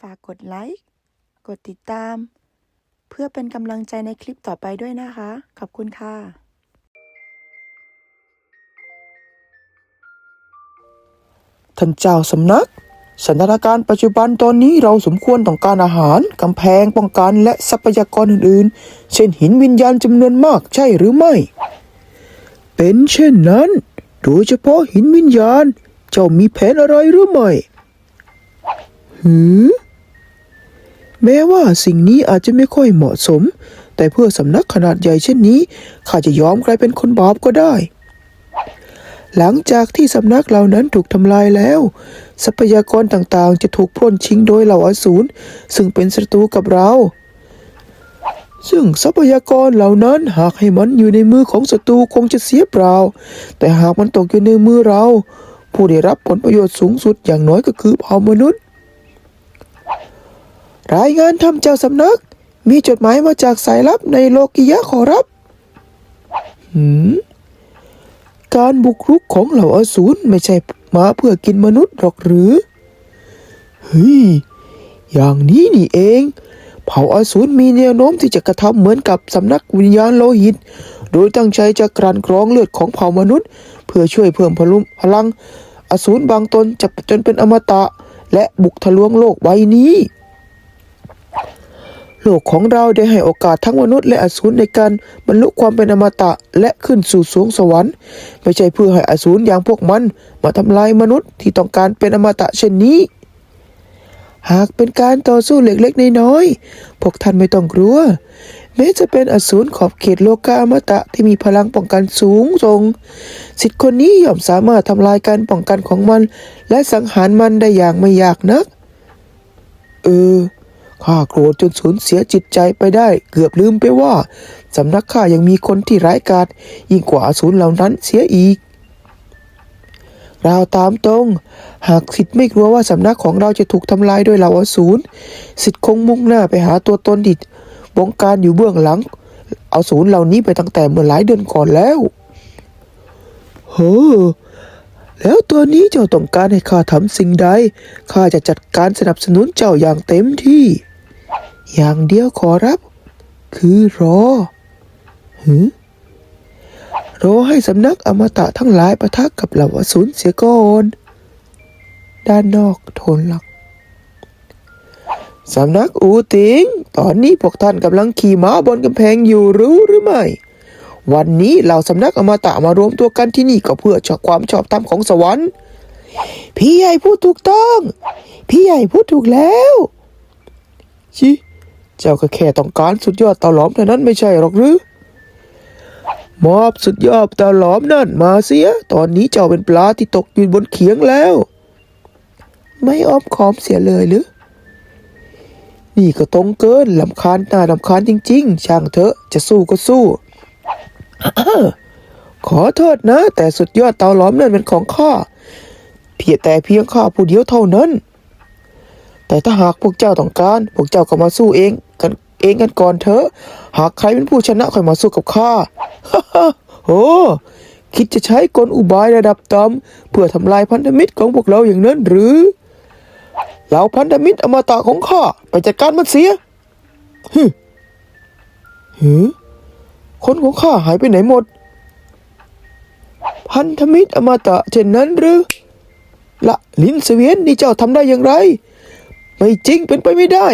ฝากกดไลค์ กดติดตาม เพื่อเป็นกำลังใจในคลิปต่อไปด้วยนะคะ ขอบคุณค่ะ ท่านเจ้าสำนัก สถานการณ์ปัจจุบันตอนนี้เราสมควรต้องการอาหาร กำแพงป้องกันและทรัพยากรอื่นๆ เช่นหินวิญญาณจำนวนมากใช่หรือไม่ เป็นเช่นนั้น โดยเฉพาะหินวิญญาณ เจ้ามีแผนอะไรหรือไม่หือ แม้ว่าสิ่งนี้อาจจะไม่ค่อยเหมาะสม แต่เพื่อสำนักขนาดใหญ่เช่นนี้ ข้าจะยอมกลายเป็นคนบาปก็ได้ หลังจากที่สำนักเหล่านั้นถูกทำลายแล้ว ทรัพยากรต่างๆ จะถูกปล้นชิงโดยเหล่าอสูรซึ่งเป็นศัตรูกับเรา ซึ่งทรัพยากรเหล่านั้นหากให้มันอยู่ในมือของศัตรูคงจะเสียเปล่า แต่หากมันตกอยู่ในมือเรา ผู้ได้รับผลประโยชน์สูงสุดอย่างน้อยก็คือเผ่ามนุษย์ รายงานทำเจ้าสำนัก มีจดหมายมาจากสายลับในโลกิยะขอรับ หืม การบุกรุกของเหล่าอสูรไม่ใช่มาเพื่อกินมนุษย์หรอกหรือ เฮ้ย อย่างนี้นี่เอง เผ่าอสูรมีแนวโน้มที่จะกระทำเหมือนกับสำนักวิญญาณโลหิต โดยตั้งใจจะกลั่นกรองเลือดของเผ่ามนุษย์ เพื่อช่วยเพิ่มพลุพลัง อสูรบางตนจะจนเป็นอมตะ และบุกทะลวงโลกใบนี้ โลกของเราได้ให้โอกาสทั้งมนุษย์และอสูรในการบรรลุความเป็นอมตะและขึ้นสู่สวงสวรรค์ ไม่ใช่เพื่อให้อสูรอย่างพวกมันมาทำลายมนุษย์ที่ต้องการเป็นอมตะเช่นนี้ หากเป็นการต่อสู้เล็กๆน้อยๆพวกท่านไม่ต้องกลัวแม้จะเป็นอสูรขอบเขตโลกาอมตะที่มีพลังป้องกันสูงส่งสิทธิ์คนนี้ย่อมสามารถทำลายการป้องกันของมัน และสังหารมันได้อย่างไม่ยากนัก เออ ข้าโกรธจนสูญเสียจิตใจไปได้ เกือบลืมไปว่า สำนักข้ายังมีคนที่ร้ายกาจยิ่งกว่าอสูรเหล่านั้นเสียอีก เราตามตรง หากสิทธิ์ไม่กลัวว่าสำนักของเราจะถูกทำลายโดยเหล่าอสูรสิทธิ์คงมุ่งหน้าไปหาตัวตนดิบงการอยู่เบื้องหลังเอาศูนย์เหล่านี้ไปตั้งแต่เมื่อหลายเดือนก่อนแล้วเฮ้อแล้วตัวนี้เจ้าต้องการให้ข้าทำสิ่งใด ข้าจะจัดการสนับสนุนเจ้าอย่างเต็มที่ อย่างเดียวขอรับ คือรอหือรอให้สำนักอมตะทั้งหลายประทักกับเหล่าอสูรเสียก่อนด้านนอกโทนหลัก สำนักอูติง ตอนนี้พวกท่านกำลังขี่ม้าบนกำแพงอยู่รู้หรือไม่ วันนี้เหล่าสำนักอมตะมารวมตัวกันที่นี่ก็เพื่อชอความชอบธรรมของสวรรค์พี่ใหญ่พูดถูกต้อง พี่ใหญ่พูดถูกแล้วชิ เจ้าก็แค่ต้องการสุดยอดเตาหลอมเท่านั้นไม่ใช่หรอกหรือมอบสุดยอดเตาหลอมนั่นมาเสีย ตอนนี้เจ้าเป็นปลาที่ตกอยู่บนเขียงแล้ว ไม่อ้อมค้อมเสียเลยหรือ นี่ก็ตรงเกินลำคาญน่าลำคาญจริง ๆ ช่างเถอะจะสู้ก็สู้ ขอโทษนะ แต่สุดยอดเตาหลอมนั่นเป็นของข้าเพียงแต่เพียงข้าผู้เดียวเท่านั้น แต่ถ้าหากพวกเจ้าต้องการ พวกเจ้าก็มาสู้เอง กันเองกันก่อนเถอะ หากใครเป็นผู้ชนะค่อยมาสู้กับข้าฮ่าโอ้คิดจะใช้กลอุบายระดับต่ำเพื่อทำลายพันธมิตรของพวกเราอย่างนั้นหรือเหล่าพันธมิตรอมตะของข้าไปจัดการมันเสียฮึฮึคนของข้าหายไปไหนหมด พันธมิตรอมตะเช่นนั้นหรือ ละลินเสวียนนี่เจ้าทำได้อย่างไร ไม่จริงเป็นไปไม่ได้